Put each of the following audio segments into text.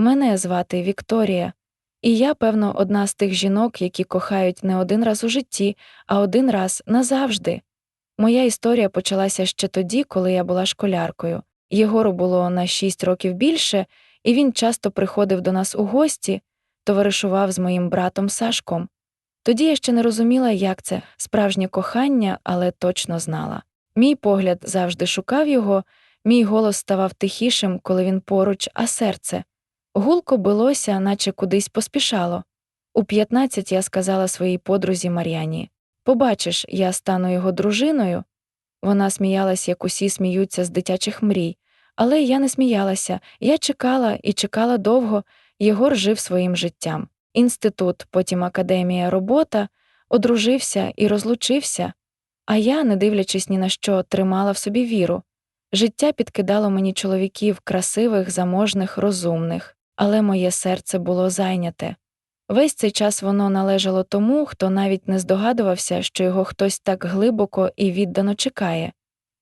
Мене звати Вікторія, і я, певно, одна з тих жінок, які кохають не один раз у житті, а один раз назавжди. Моя історія почалася ще тоді, коли я була школяркою. Єгору було на шість років більше, і він часто приходив до нас у гості, товаришував з моїм братом Сашком. Тоді я ще не розуміла, як це справжнє кохання, але точно знала. Мій погляд завжди шукав його, мій голос ставав тихішим, коли він поруч, а серце. Гулко билося, наче кудись поспішало. У 15 я сказала своїй подрузі Мар'яні Побачиш, я стану його дружиною. Вона сміялась, як усі сміються з дитячих мрій, але я не сміялася, я чекала і чекала довго, Єгор жив своїм життям. Інститут, потім академія, робота, одружився і розлучився, а я, не дивлячись ні на що, тримала в собі віру. Життя підкидало мені чоловіків красивих, заможних, розумних, але моє серце було зайняте. Весь цей час воно належало тому, хто навіть не здогадувався, що його хтось так глибоко і віддано чекає.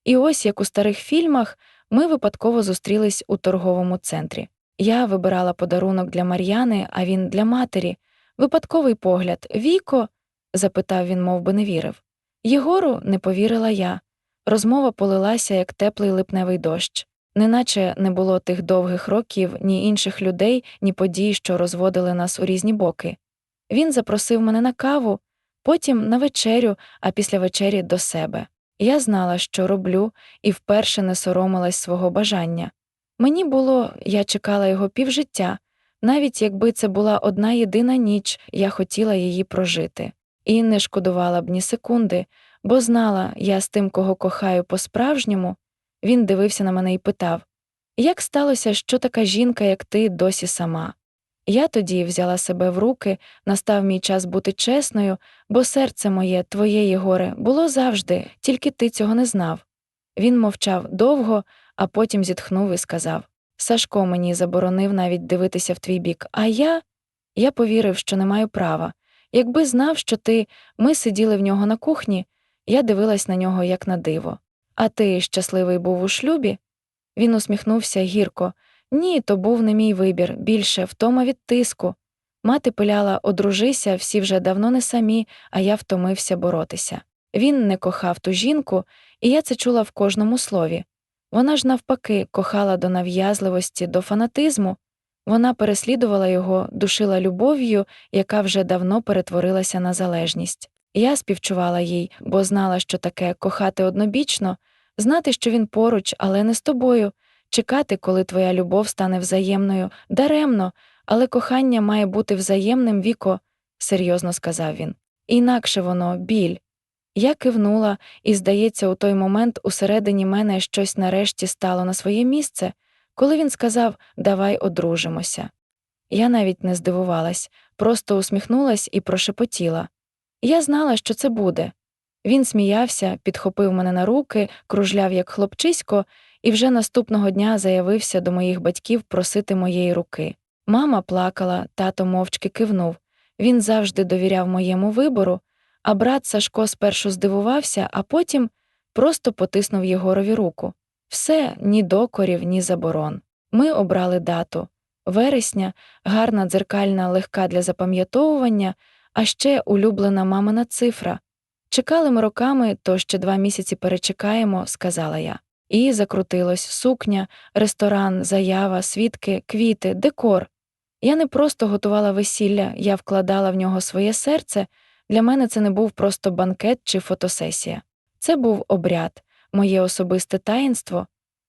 І ось як у старих фільмах ми випадково зустрілись у торговому центрі. Я вибирала подарунок для Мар'яни, а він для матері. Випадковий погляд Віко? запитав він, мов би не вірив. Єгору не повірила я. Розмова полилася, як теплий липневий дощ, неначе не було тих довгих років ні інших людей, ні подій, що розводили нас у різні боки. Він запросив мене на каву, потім на вечерю, а після вечері до себе. Я знала, що роблю, і вперше не соромилась свого бажання. Мені було, я чекала його півжиття, навіть якби це була одна єдина ніч, я хотіла її прожити, і не шкодувала б ні секунди, бо знала, я з тим, кого кохаю по-справжньому. Він дивився на мене і питав Як сталося, що така жінка, як ти, досі сама? Я тоді взяла себе в руки, настав мій час бути чесною, бо серце моє, твоє Єгоре, було завжди, тільки ти цього не знав. Він мовчав довго, а потім зітхнув і сказав Сашко мені заборонив навіть дивитися в твій бік, а я. Я повірив, що не маю права. Якби знав, що ти, ми сиділи в нього на кухні, я дивилась на нього, як на диво. А ти щасливий був у шлюбі? Він усміхнувся гірко. Ні, то був не мій вибір, більше втома від тиску. Мати пиляла одружися, всі вже давно не самі, а я втомився боротися. Він не кохав ту жінку, і я це чула в кожному слові. Вона ж, навпаки, кохала до нав'язливості, до фанатизму, вона переслідувала його, душила любов'ю, яка вже давно перетворилася на залежність. Я співчувала їй, бо знала, що таке кохати однобічно, знати, що він поруч, але не з тобою, чекати, коли твоя любов стане взаємною, даремно, але кохання має бути взаємним віко, серйозно сказав він. Інакше воно біль. Я кивнула, і, здається, у той момент усередині мене щось нарешті стало на своє місце, коли він сказав Давай одружимося. Я навіть не здивувалась, просто усміхнулась і прошепотіла. Я знала, що це буде. Він сміявся, підхопив мене на руки, кружляв як хлопчисько, і вже наступного дня заявився до моїх батьків просити моєї руки. Мама плакала, тато мовчки кивнув. Він завжди довіряв моєму вибору, а брат Сашко спершу здивувався, а потім просто потиснув Єгорові руку. Все, ні докорів, ні заборон. Ми обрали дату вересня, гарна дзеркальна, легка для запам'ятовування, а ще улюблена мамина цифра. Чекали ми роками, то ще два місяці перечекаємо, сказала я. І закрутилось сукня, ресторан, заява, свідки, квіти, декор. Я не просто готувала весілля, я вкладала в нього своє серце. Для мене це не був просто банкет чи фотосесія. Це був обряд, моє особисте таїнство.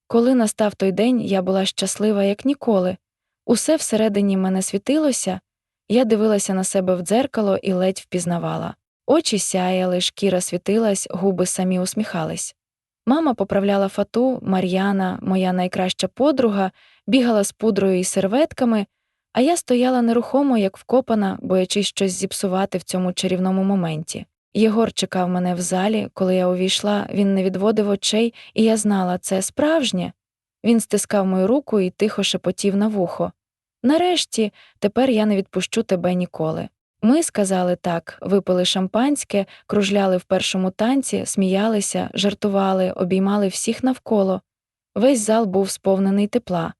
Коли настав той день, я була щаслива, як ніколи. Усе всередині мене світилося, я дивилася на себе в дзеркало і ледь впізнавала. Очі сяяли, шкіра світилась, губи самі усміхались. Мама поправляла фату, Мар'яна, моя найкраща подруга, бігала з пудрою і серветками, а я стояла нерухомо, як вкопана, боячись щось зіпсувати в цьому чарівному моменті. Єгор чекав мене в залі, коли я увійшла, він не відводив очей, і я знала, це справжнє. Він стискав мою руку і тихо шепотів на вухо. Нарешті, тепер я не відпущу тебе ніколи. Ми сказали так, випили шампанське, кружляли в першому танці, сміялися, жартували, обіймали всіх навколо. Весь зал був сповнений тепла.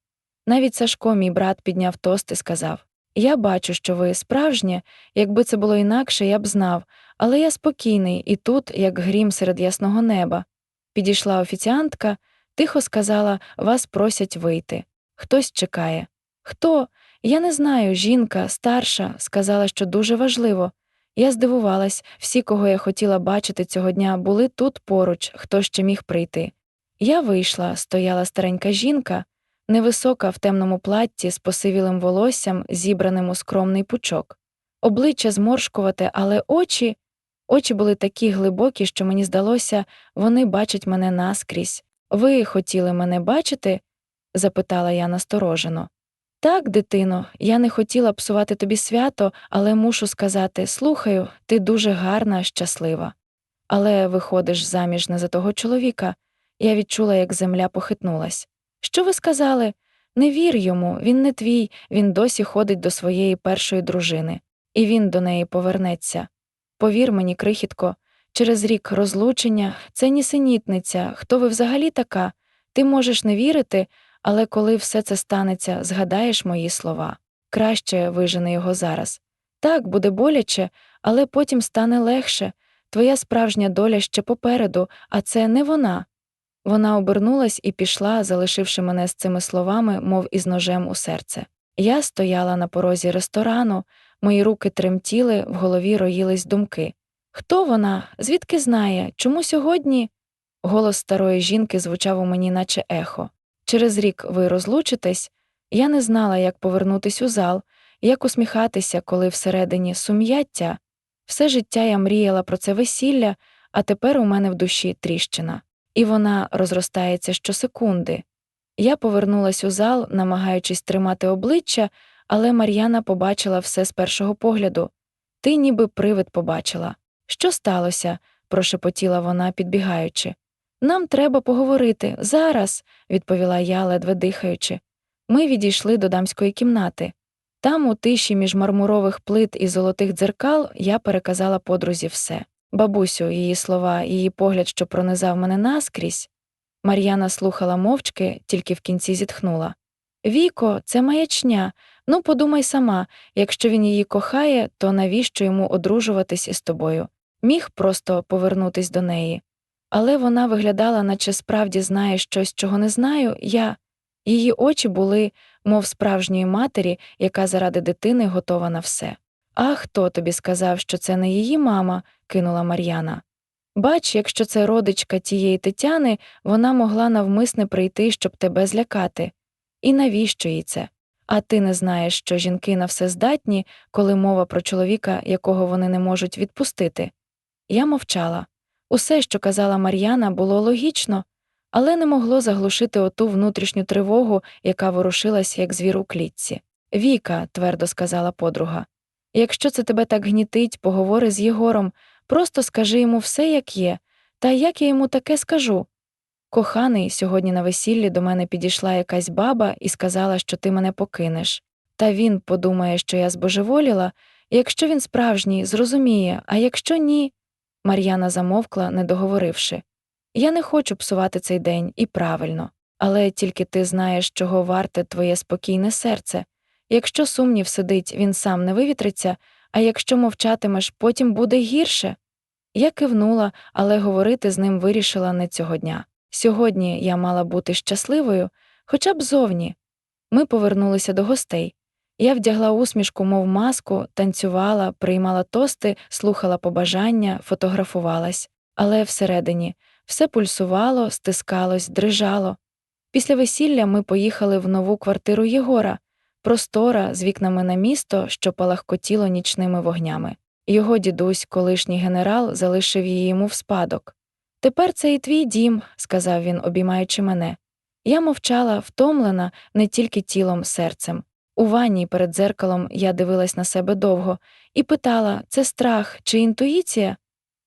Навіть Сашко, мій брат, підняв тост і сказав: Я бачу, що ви справжнє, якби це було інакше, я б знав, але я спокійний, і тут, як грім серед ясного неба. Підійшла офіціантка, тихо сказала: Вас просять вийти. Хтось чекає. Хто? Я не знаю, жінка, старша, сказала, що дуже важливо. Я здивувалась, всі, кого я хотіла бачити цього дня, були тут поруч, хто ще міг прийти. Я вийшла, стояла старенька жінка, невисока в темному платті з посивілим волоссям, зібраним у скромний пучок. Обличчя зморшкувате, але очі. Очі були такі глибокі, що мені здалося, вони бачать мене наскрізь. Ви хотіли мене бачити? запитала я насторожено. Так, дитино, я не хотіла псувати тобі свято, але мушу сказати слухаю, ти дуже гарна, щаслива. Але виходиш заміж не за того чоловіка. Я відчула, як земля похитнулась. Що ви сказали? Не вір йому, він не твій, він досі ходить до своєї першої дружини, і він до неї повернеться. Повір мені, крихітко, через рік розлучення це нісенітниця, хто ви взагалі така? Ти можеш не вірити, але коли все це станеться, згадаєш мої слова. Краще вижени його зараз. Так, буде боляче, але потім стане легше. Твоя справжня доля ще попереду, а це не вона. Вона обернулась і пішла, залишивши мене з цими словами, мов із ножем у серце. Я стояла на порозі ресторану, мої руки тремтіли, в голові роїлись думки. Хто вона? Звідки знає? Чому сьогодні? Голос старої жінки звучав у мені, наче ехо. Через рік ви розлучитесь. Я не знала, як повернутись у зал, як усміхатися, коли всередині сум'яття. Все життя я мріяла про це весілля, а тепер у мене в душі тріщина, і вона розростається щосекунди. Я повернулась у зал, намагаючись тримати обличчя, але Мар'яна побачила все з першого погляду. Ти ніби привид побачила. Що сталося? прошепотіла вона, підбігаючи. Нам треба поговорити зараз, відповіла я, ледве дихаючи. Ми відійшли до дамської кімнати. Там, у тиші між мармурових плит і золотих дзеркал, я переказала подрузі все. Бабусю, її слова, її погляд, що пронизав мене наскрізь. Мар'яна слухала мовчки, тільки в кінці зітхнула. Віко, це маячня. Ну, подумай сама, якщо він її кохає, то навіщо йому одружуватись із тобою? Міг просто повернутись до неї. Але вона виглядала, наче справді знає щось, чого не знаю, я. Її очі були, мов справжньої матері, яка заради дитини готова на все. А хто тобі сказав, що це не її мама? кинула Мар'яна. Бач, якщо це родичка тієї Тетяни, вона могла навмисне прийти, щоб тебе злякати. І навіщо їй це? А ти не знаєш, що жінки на все здатні, коли мова про чоловіка, якого вони не можуть відпустити. Я мовчала. Усе, що казала Мар'яна, було логічно, але не могло заглушити оту внутрішню тривогу, яка ворушилась, як звір у клітці. Віка, твердо сказала подруга, якщо це тебе так гнітить, поговори з Єгором, просто скажи йому все, як є, та як я йому таке скажу. Коханий, сьогодні на весіллі до мене підійшла якась баба і сказала, що ти мене покинеш. Та він подумає, що я збожеволіла, якщо він справжній, зрозуміє, а якщо ні. Мар'яна замовкла, не договоривши. Я не хочу псувати цей день, і правильно, але тільки ти знаєш, чого варте твоє спокійне серце. Якщо сумнів сидить, він сам не вивітриться, а якщо мовчатимеш, потім буде гірше. Я кивнула, але говорити з ним вирішила не цього дня. Сьогодні я мала бути щасливою, хоча б зовні. Ми повернулися до гостей. Я вдягла усмішку, мов маску, танцювала, приймала тости, слухала побажання, фотографувалась, але всередині все пульсувало, стискалось, дрижало. Після весілля ми поїхали в нову квартиру Єгора, простора з вікнами на місто, що палахкотіло нічними вогнями. Його дідусь, колишній генерал, залишив її йому в спадок. Тепер це і твій дім, сказав він, обіймаючи мене. Я мовчала, втомлена не тільки тілом, серцем. У ванні перед дзеркалом я дивилась на себе довго і питала це страх чи інтуїція?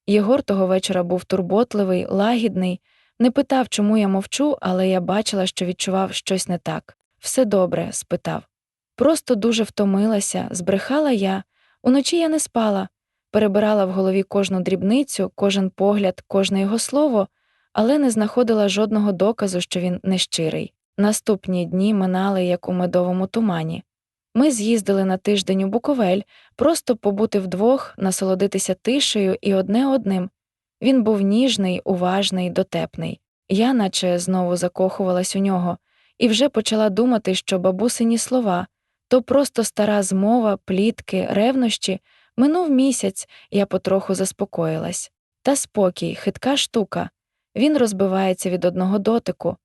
Єгор того вечора був турботливий, лагідний, не питав, чому я мовчу, але я бачила, що відчував щось не так. Все добре? спитав. Просто дуже втомилася, збрехала я. Уночі я не спала, перебирала в голові кожну дрібницю, кожен погляд, кожне його слово, але не знаходила жодного доказу, що він нещирий. Наступні дні минали як у медовому тумані. Ми з'їздили на тиждень у Буковель, просто побути вдвох, насолодитися тишею і одне одним. Він був ніжний, уважний, дотепний. Я наче знову закохувалась у нього, і вже почала думати, що бабусині слова то просто стара змова, плітки, ревнощі. Минув місяць, я потроху заспокоїлась. Та спокій, хитка штука. Він розбивається від одного дотику.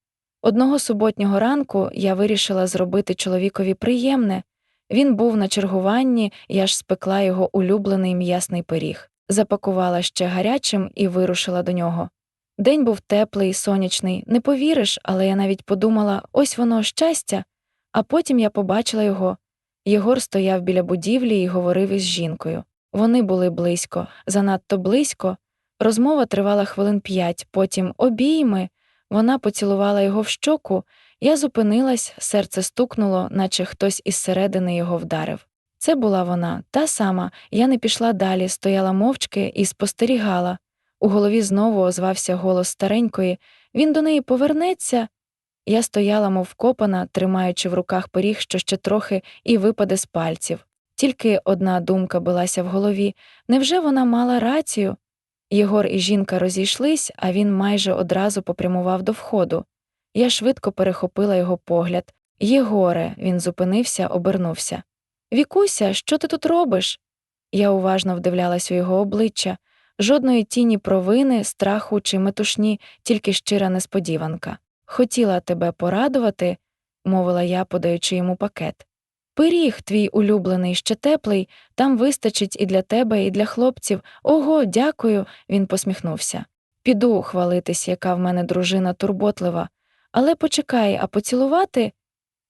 Одного суботнього ранку я вирішила зробити чоловікові приємне. Він був на чергуванні, я ж спекла його улюблений м'ясний пиріг, запакувала ще гарячим і вирушила до нього. День був теплий, сонячний, не повіриш, але я навіть подумала ось воно щастя, а потім я побачила його. Єгор стояв біля будівлі і говорив із жінкою. Вони були близько, занадто близько. Розмова тривала хвилин п'ять, потім обійми. Вона поцілувала його в щоку, я зупинилась, серце стукнуло, наче хтось із середини його вдарив. Це була вона, та сама, я не пішла далі, стояла мовчки і спостерігала. У голові знову озвався голос старенької він до неї повернеться. Я стояла, мов вкопана, тримаючи в руках пиріг, що ще трохи, і випаде з пальців. Тільки одна думка билася в голові невже вона мала рацію? Єгор і жінка розійшлись, а він майже одразу попрямував до входу. Я швидко перехопила його погляд. Єгоре, він зупинився, обернувся. Вікуся, що ти тут робиш? Я уважно вдивлялась у його обличчя, жодної тіні провини, страху чи метушні, тільки щира несподіванка. Хотіла тебе порадувати, мовила я, подаючи йому пакет. Пиріг, твій улюблений, ще теплий, там вистачить і для тебе, і для хлопців. Ого, дякую, він посміхнувся. Піду хвалитись, яка в мене дружина турботлива. Але почекай, а поцілувати?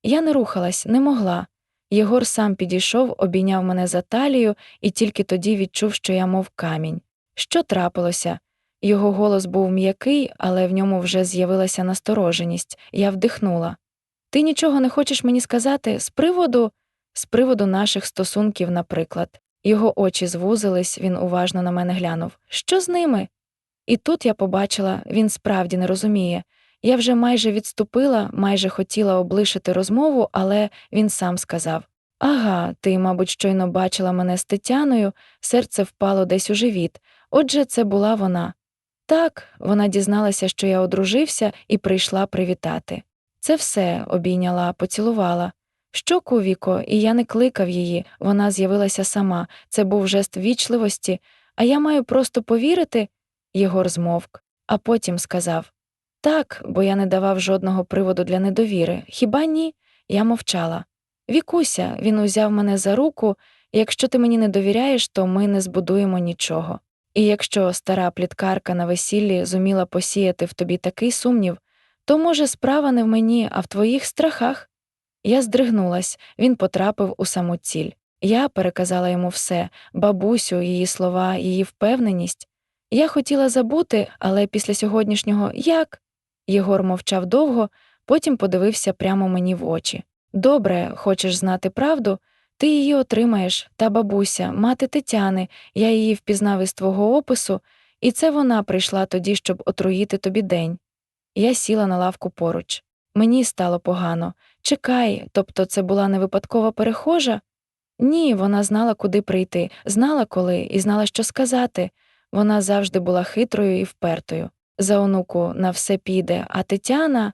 Я не рухалась, не могла. Єгор сам підійшов, обійняв мене за талію і тільки тоді відчув, що я мов камінь. Що трапилося? Його голос був м'який, але в ньому вже з'явилася настороженість. Я вдихнула. Ти нічого не хочеш мені сказати з приводу з приводу наших стосунків, наприклад. Його очі звузились, він уважно на мене глянув. Що з ними? І тут я побачила, він справді не розуміє. Я вже майже відступила, майже хотіла облишити розмову, але він сам сказав Ага, ти, мабуть, щойно бачила мене з Тетяною, серце впало десь у живіт. Отже, це була вона. Так, вона дізналася, що я одружився, і прийшла привітати. Це все обійняла, поцілувала. Щоку віко, і я не кликав її, вона з'явилася сама. Це був жест вічливості, а я маю просто повірити. Єгор змовк, а потім сказав так, бо я не давав жодного приводу для недовіри. Хіба ні? Я мовчала. Вікуся, він узяв мене за руку, якщо ти мені не довіряєш, то ми не збудуємо нічого. І якщо стара пліткарка на весіллі зуміла посіяти в тобі такий сумнів, то, може, справа не в мені, а в твоїх страхах. Я здригнулась, він потрапив у саму ціль. Я переказала йому все бабусю, її слова, її впевненість. Я хотіла забути, але після сьогоднішнього як? Єгор мовчав довго, потім подивився прямо мені в очі. Добре, хочеш знати правду? Ти її отримаєш, та бабуся, мати Тетяни, я її впізнав із твого опису, і це вона прийшла тоді, щоб отруїти тобі день. Я сіла на лавку поруч. Мені стало погано. Чекай, тобто це була не випадкова перехожа? Ні, вона знала, куди прийти, знала коли і знала, що сказати. Вона завжди була хитрою і впертою. За онуку на все піде, а Тетяна.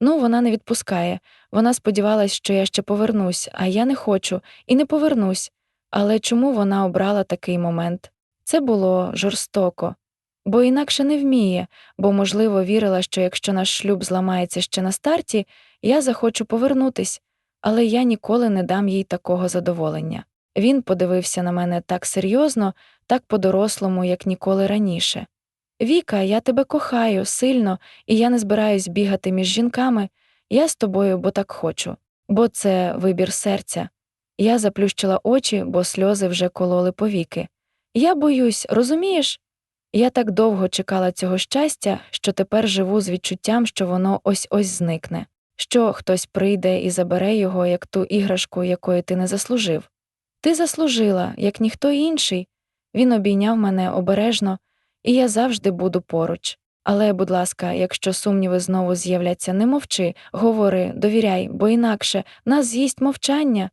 Ну, вона не відпускає. Вона сподівалась, що я ще повернусь, а я не хочу і не повернусь. Але чому вона обрала такий момент? Це було жорстоко, бо інакше не вміє, бо, можливо, вірила, що якщо наш шлюб зламається ще на старті, я захочу повернутись, але я ніколи не дам їй такого задоволення. Він подивився на мене так серйозно, так по-дорослому, як ніколи раніше. Віка, я тебе кохаю сильно, і я не збираюсь бігати між жінками. Я з тобою, бо так хочу, бо це вибір серця. Я заплющила очі, бо сльози вже кололи повіки. Я боюсь, розумієш? Я так довго чекала цього щастя, що тепер живу з відчуттям, що воно ось ось зникне, що хтось прийде і забере його, як ту іграшку, якої ти не заслужив. Ти заслужила, як ніхто інший. Він обійняв мене обережно, і я завжди буду поруч. Але, будь ласка, якщо сумніви знову з'являться, не мовчи, говори, довіряй, бо інакше нас з'їсть мовчання.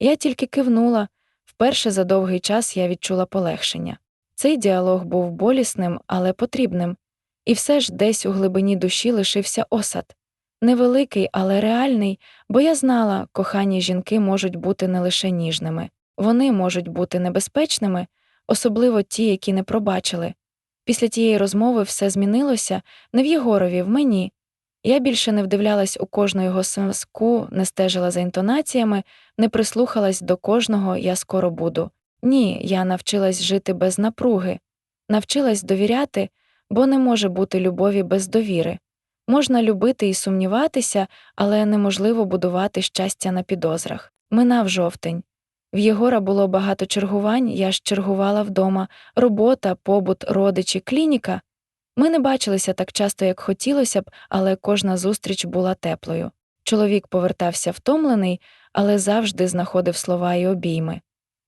Я тільки кивнула. Вперше за довгий час я відчула полегшення. Цей діалог був болісним, але потрібним, і все ж десь у глибині душі лишився осад. Невеликий, але реальний, бо я знала, кохані жінки можуть бути не лише ніжними, вони можуть бути небезпечними, особливо ті, які не пробачили. Після тієї розмови все змінилося не в Єгорові, в мені. Я більше не вдивлялась у кожну його смазку, не стежила за інтонаціями, не прислухалась до кожного я скоро буду. Ні, я навчилась жити без напруги, навчилась довіряти, бо не може бути любові без довіри. Можна любити і сумніватися, але неможливо будувати щастя на підозрах. Минав жовтень. В Єгора було багато чергувань, я ж чергувала вдома, робота, побут, родичі, клініка. Ми не бачилися так часто, як хотілося б, але кожна зустріч була теплою. Чоловік повертався втомлений, але завжди знаходив слова і обійми.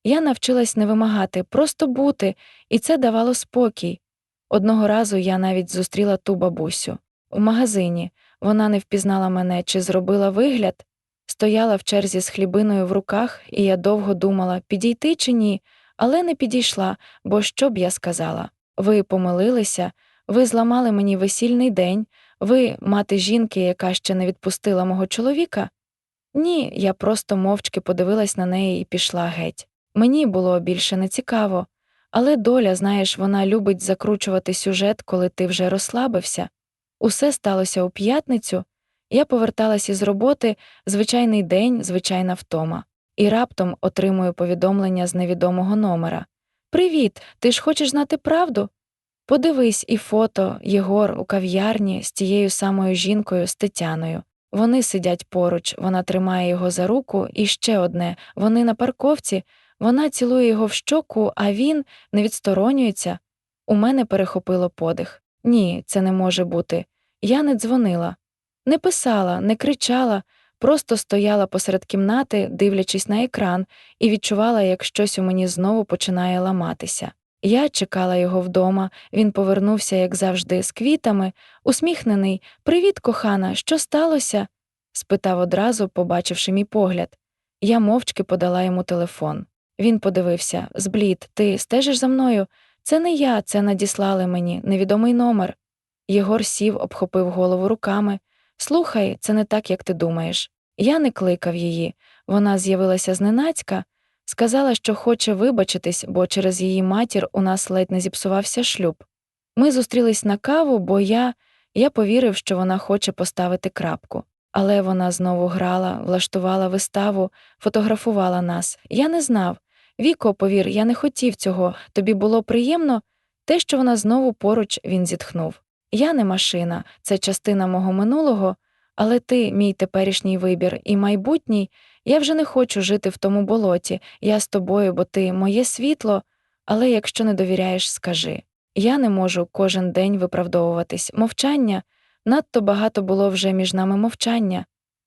Я навчилась не вимагати, просто бути, і це давало спокій. Одного разу я навіть зустріла ту бабусю. У магазині вона не впізнала мене чи зробила вигляд, стояла в черзі з хлібиною в руках, і я довго думала, підійти чи ні, але не підійшла, бо що б я сказала? Ви помилилися, ви зламали мені весільний день, ви мати жінки, яка ще не відпустила мого чоловіка? Ні, я просто мовчки подивилась на неї і пішла геть. Мені було більше не цікаво, але доля, знаєш, вона любить закручувати сюжет, коли ти вже розслабився. Усе сталося у п'ятницю, я поверталась із роботи, звичайний день, звичайна втома, і раптом отримую повідомлення з невідомого номера. Привіт, ти ж хочеш знати правду? Подивись і фото Єгор у кав'ярні з тією самою жінкою з Тетяною. Вони сидять поруч, вона тримає його за руку, і ще одне вони на парковці, вона цілує його в щоку, а він не відсторонюється. У мене перехопило подих. Ні, це не може бути. Я не дзвонила, не писала, не кричала, просто стояла посеред кімнати, дивлячись на екран, і відчувала, як щось у мені знову починає ламатися. Я чекала його вдома, він повернувся, як завжди, з квітами, усміхнений. Привіт, кохана, що сталося? спитав одразу, побачивши мій погляд. Я мовчки подала йому телефон. Він подивився зблід, ти стежиш за мною? Це не я, це надіслали мені, невідомий номер. Єгор сів, обхопив голову руками. Слухай, це не так, як ти думаєш. Я не кликав її. Вона з'явилася зненацька, сказала, що хоче вибачитись, бо через її матір у нас ледь не зіпсувався шлюб. Ми зустрілись на каву, бо я, я повірив, що вона хоче поставити крапку. Але вона знову грала, влаштувала виставу, фотографувала нас. Я не знав. Віко, повір, я не хотів цього, тобі було приємно. Те, що вона знову поруч, він зітхнув. Я не машина, це частина мого минулого, але ти, мій теперішній вибір і майбутній, я вже не хочу жити в тому болоті, я з тобою, бо ти моє світло, але якщо не довіряєш, скажи. Я не можу кожен день виправдовуватись. Мовчання надто багато було вже між нами мовчання.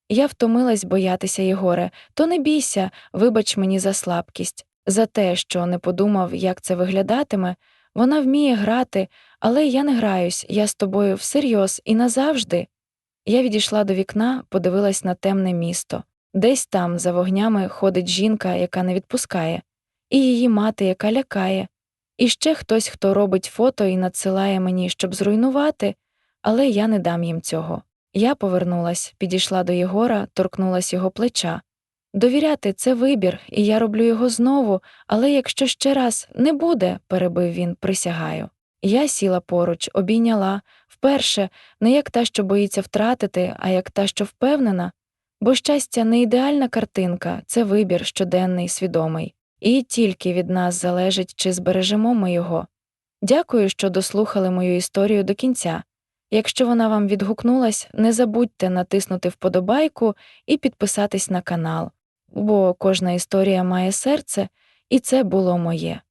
Я втомилась боятися, Єгоре, то не бійся, вибач мені за слабкість, за те, що не подумав, як це виглядатиме. Вона вміє грати, але я не граюсь, я з тобою всерйоз і назавжди. Я відійшла до вікна, подивилась на темне місто. Десь там, за вогнями, ходить жінка, яка не відпускає, і її мати, яка лякає, і ще хтось, хто робить фото і надсилає мені, щоб зруйнувати, але я не дам їм цього. Я повернулась, підійшла до Єгора, торкнулась його плеча. Довіряти це вибір, і я роблю його знову, але якщо ще раз не буде, перебив він, присягаю. Я сіла поруч, обійняла, вперше, не як та, що боїться втратити, а як та, що впевнена, бо щастя не ідеальна картинка, це вибір щоденний, свідомий, і тільки від нас залежить, чи збережемо ми його. Дякую, що дослухали мою історію до кінця. Якщо вона вам відгукнулась, не забудьте натиснути вподобайку і підписатись на канал, бо кожна історія має серце, і це було моє.